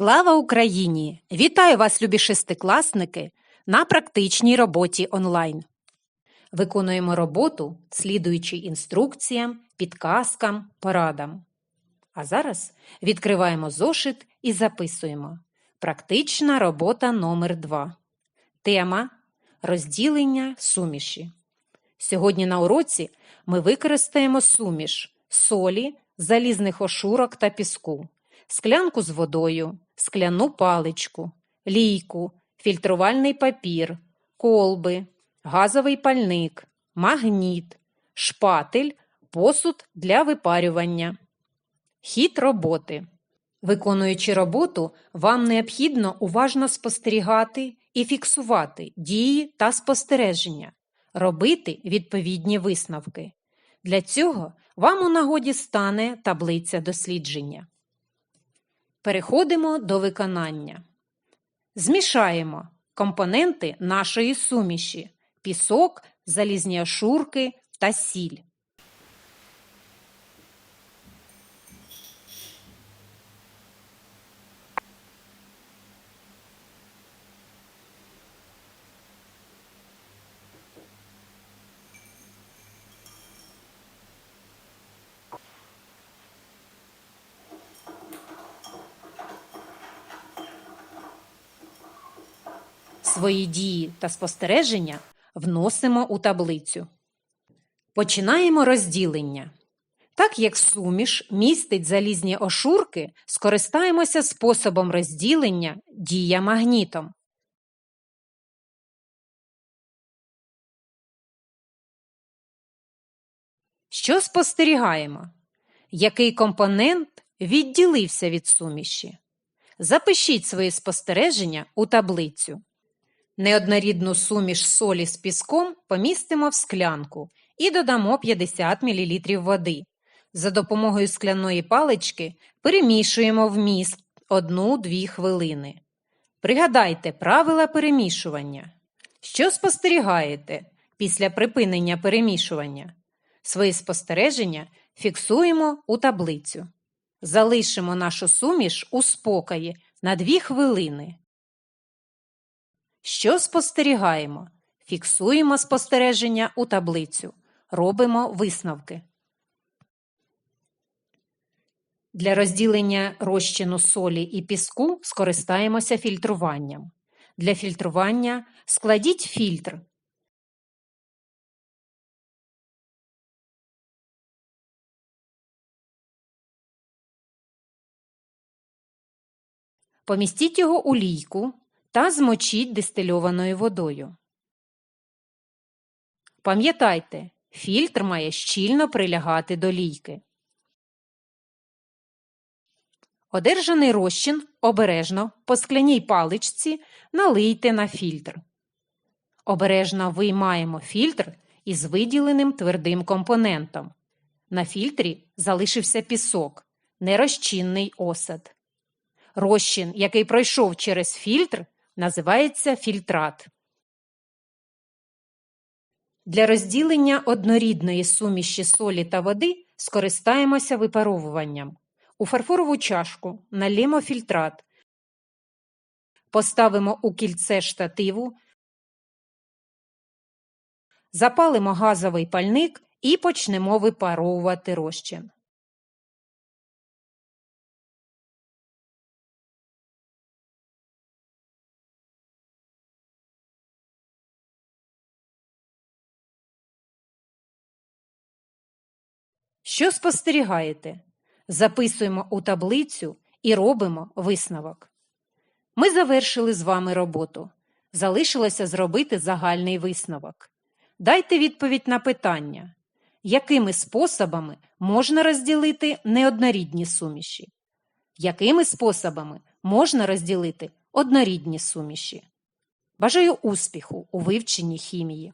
Слава Україні! Вітаю вас, любі шестикласники, на практичній роботі онлайн. Виконуємо роботу, слідуючи інструкціям, підказкам, порадам. А зараз відкриваємо зошит і записуємо. Практична робота номер 2 Тема розділення суміші. Сьогодні на уроці ми використаємо суміш солі, залізних ошурок та піску, склянку з водою, скляну паличку, лійку, фільтрувальний папір, колби, газовий пальник, магніт, шпатель, посуд для випарювання. Хід роботи. Виконуючи роботу, вам необхідно уважно спостерігати і фіксувати дії та спостереження, робити відповідні висновки. Для цього вам у нагоді стане таблиця дослідження. Переходимо до виконання. Змішаємо компоненти нашої суміші пісок, залізні ашурки та сіль. Свої дії та спостереження вносимо у таблицю. Починаємо розділення. Так як суміш містить залізні ошурки, скористаємося способом розділення дія магнітом. Що спостерігаємо? Який компонент відділився від суміші? Запишіть свої спостереження у таблицю. Неоднорідну суміш солі з піском помістимо в склянку і додамо 50 мл води. За допомогою скляної палички перемішуємо вміст 1-2 хвилини. Пригадайте правила перемішування. Що спостерігаєте після припинення перемішування? Свої спостереження фіксуємо у таблицю. Залишимо нашу суміш у спокої на 2 хвилини. Що спостерігаємо? Фіксуємо спостереження у таблицю. Робимо висновки. Для розділення розчину солі і піску скористаємося фільтруванням. Для фільтрування складіть фільтр. Помістіть його у лійку та змочіть дистильованою водою. Пам'ятайте, фільтр має щільно прилягати до лійки. Одержаний розчин обережно по скляній паличці налийте на фільтр. Обережно виймаємо фільтр із виділеним твердим компонентом. На фільтрі залишився пісок, нерозчинний осад. Розчин, який пройшов через фільтр, називається фільтрат. Для розділення однорідної суміші солі та води скористаємося випаровуванням. У фарфорову чашку налємо фільтрат, поставимо у кільце штативу, запалимо газовий пальник і почнемо випаровувати розчин. Що спостерігаєте? Записуємо у таблицю і робимо висновок. Ми завершили з вами роботу. Залишилося зробити загальний висновок. Дайте відповідь на питання, якими способами можна розділити неоднорідні суміші? Якими способами можна розділити однорідні суміші? Бажаю успіху у вивченні хімії!